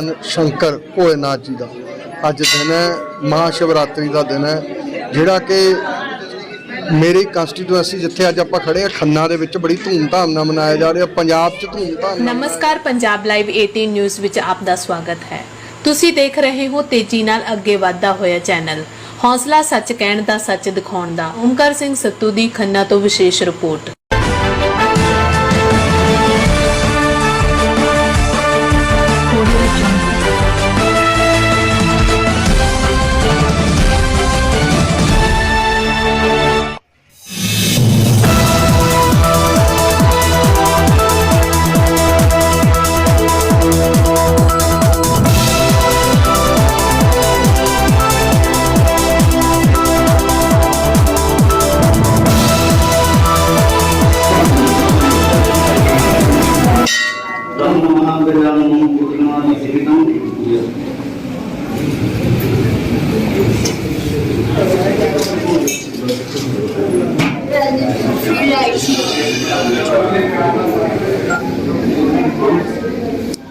ਭਗਵਾਨ ਸ਼ੰਕਰ ਭੋਲੇਨਾਥ ਜੀ ਦਾ। ਅੱਜ ਦਿਨ ਹੈ ਮਹਾ ਸ਼ਿਵਰਾਤਰੀ ਦਾ ਦਿਨ ਹੈ, ਜਿਹੜਾ ਕਿ ਮੇਰੀ ਕੰਸਟੀਟਿਊਐਂਸੀ ਜਿੱਥੇ ਅੱਜ ਆਪਾਂ ਖੜੇ ਆ ਖੰਨਾ ਦੇ ਵਿੱਚ ਬੜੀ ਧੂਮਧਾਮ ਨਾਲ ਮਨਾਇਆ ਜਾ ਰਿਹਾ, ਪੰਜਾਬ 'ਚ ਧੂਮਧਾਮ ਨਾਲ। ਨਮਸਕਾਰ, ਪੰਜਾਬ ਲਾਈਵ 18 ਨਿਊਜ਼ ਵਿੱਚ ਆਪ ਦਾ ਸਵਾਗਤ ਹੈ। ਤੁਸੀਂ ਦੇਖ ਰਹੇ ਹੋ ਤੇਜ਼ੀ ਨਾਲ ਅੱਗੇ ਵਧਦਾ ਹੋਇਆ ਚੈਨਲ। ਹੌਸਲਾ ਸੱਚ ਕਹਿਣ ਦਾ, ਸੱਚ ਦਿਖਾਉਣ ਦਾ। ਓਮਕਾਰ ਸਿੰਘ ਸੱਤੂ ਦੀ ਖੰਨਾ ਤੋਂ ਵਿਸ਼ੇਸ਼ ਰਿਪੋਰਟ।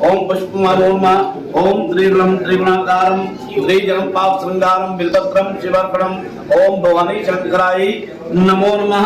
ओम पुष्पमालोमा, ओम त्रिगुणं त्रिगुणाकारं त्रिजलं पाप शृंगारं बिल्वत्रं शिवर्पणम् ओम भवानी शंकराय नमो नमः।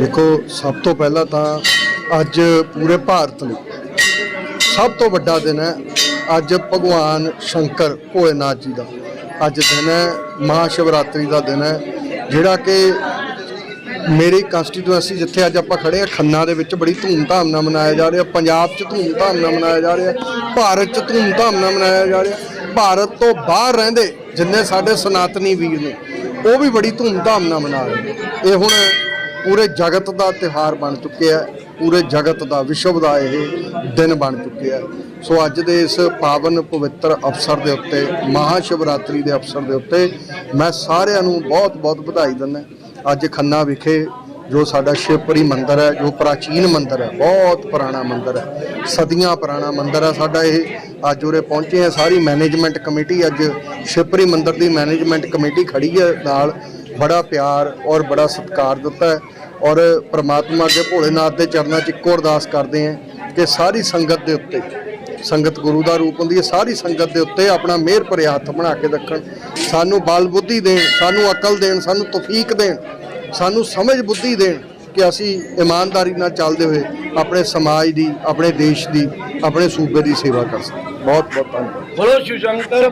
ਦੇਖੋ, ਸਭ ਤੋਂ ਪਹਿਲਾਂ ਤਾਂ ਅੱਜ ਪੂਰੇ ਭਾਰਤ ਲਈ ਸਭ ਤੋਂ ਵੱਡਾ ਦਿਨ ਹੈ ਅੱਜ ਭਗਵਾਨ ਸ਼ੰਕਰ ਭੋਲੇਨਾਥ ਜੀ ਦਾ। ਅੱਜ ਦਿਨ ਹੈ ਮਹਾ ਸ਼ਿਵਰਾਤਰੀ ਦਾ ਦਿਨ ਹੈ, ਜਿਹੜਾ ਕਿ ਮੇਰੀ ਕੰਸਟੀਟਿਊਐਂਸੀ ਜਿੱਥੇ ਅੱਜ ਆਪਾਂ ਖੜੇ ਆ ਖੰਨਾ ਦੇ ਵਿੱਚ ਬੜੀ ਧੂਮਧਾਮ ਨਾਲ ਮਨਾਇਆ ਜਾ ਰਿਹਾ, ਪੰਜਾਬ 'ਚ ਧੂਮਧਾਮ ਨਾਲ ਮਨਾਇਆ ਜਾ ਰਿਹਾ, ਭਾਰਤ 'ਚ ਧੂਮਧਾਮ ਨਾਲ ਮਨਾਇਆ ਜਾ ਰਿਹਾ। ਭਾਰਤ ਤੋਂ ਬਾਹਰ ਰਹਿੰਦੇ ਜਿੰਨੇ ਸਾਡੇ ਸਨਾਤਨੀ ਵੀਰ ਨੇ, ਉਹ ਵੀ ਬੜੀ ਧੂਮਧਾਮ ਨਾਲ ਮਨਾ ਰਹੇ ਇਹ ਹੁਣ ਪੂਰੇ ਜਗਤ ਦਾ ਤਿਉਹਾਰ ਬਣ ਚੁੱਕਿਆ ਹੈ, ਪੂਰੇ ਜਗਤ ਦਾ ਵਿਸ਼ਵ ਦਾ ਇਹ ਦਿਨ ਬਣ ਚੁੱਕਿਆ ਸੋ ਅੱਜ ਦੇ ਇਸ ਪਾਵਨ ਪਵਿੱਤਰ ਅਵਸਰ ਦੇ ਉੱਤੇ ਮਹਾ ਸ਼ਿਵਰਾਤਰੀ ਦੇ ਅਵਸਰ ਦੇ ਉੱਤੇ ਮੈਂ ਸਾਰਿਆਂ ਨੂੰ ਬਹੁਤ-ਬਹੁਤ ਵਧਾਈ ਦਿੰਦਾ ਅੱਜ ਖੰਨਾ ਵਿਖੇ ਜੋ ਸਾਡਾ ਸ਼ਿਵਪੁਰੀ ਮੰਦਿਰ ਹੈ, ਜੋ ਪ੍ਰਾਚੀਨ ਮੰਦਿਰ ਹੈ, ਬਹੁਤ ਪੁਰਾਣਾ ਮੰਦਿਰ ਹੈ, ਸਦੀਆਂ ਪੁਰਾਣਾ ਮੰਦਿਰ ਹੈ ਸਾਡਾ ਇਹ। ਅੱਜ ਉਰੇ ਪਹੁੰਚੇ ਆ ਸਾਰੀ ਮੈਨੇਜਮੈਂਟ ਕਮੇਟੀ, ਅੱਜ ਸ਼ਿਵਪੁਰੀ ਮੰਦਿਰ ਦੀ ਮੈਨੇਜਮੈਂਟ ਕਮੇਟੀ ਖੜੀ ਹੈ ਨਾਲ। ਬੜਾ ਪਿਆਰ ਔਰ ਬੜਾ ਸਤਿਕਾਰ ਦਿੱਤਾ ਹੈ। ਔਰ ਪ੍ਰਮਾਤਮਾ ਅੱਗੇ ਭੋਲੇਨਾਥ ਦੇ ਚਰਨਾਂ 'ਚ ਇੱਕੋ ਅਰਦਾਸ ਕਰਦੇ ਹਾਂ ਕਿ ਸਾਰੀ ਸੰਗਤ ਦੇ ਉੱਤੇ, ਸੰਗਤ ਗੁਰੂ ਦਾ ਰੂਪ ਹੁੰਦੀ ਹੈ, ਸਾਰੀ ਸੰਗਤ ਦੇ ਉੱਤੇ ਆਪਣਾ ਮਿਹਰ ਭਰੇ ਹੱਥ ਬਣਾ ਕੇ ਰੱਖਣ। ਸਾਨੂੰ ਬਲ ਬੁੱਧੀ ਦੇਣ, ਸਾਨੂੰ ਅਕਲ ਦੇਣ, ਸਾਨੂੰ ਤੌਫੀਕ ਦੇਣ, ਸਾਨੂੰ ਸਮਝ ਬੁੱਧੀ ਦੇਣ ਕਿ ਅਸੀਂ ਇਮਾਨਦਾਰੀ ਨਾਲ ਚੱਲਦੇ ਹੋਏ ਆਪਣੇ ਸਮਾਜ ਦੀ, ਆਪਣੇ ਦੇਸ਼ ਦੀ, ਆਪਣੇ ਸੂਬੇ ਦੀ ਸੇਵਾ ਕਰ ਸਕੀਏ। ਬਹੁਤ ਬਹੁਤ ਧੰਨਵਾਦ। ਬੋਲੋ ਸ਼ਿਵ ਸ਼ੰਕਰ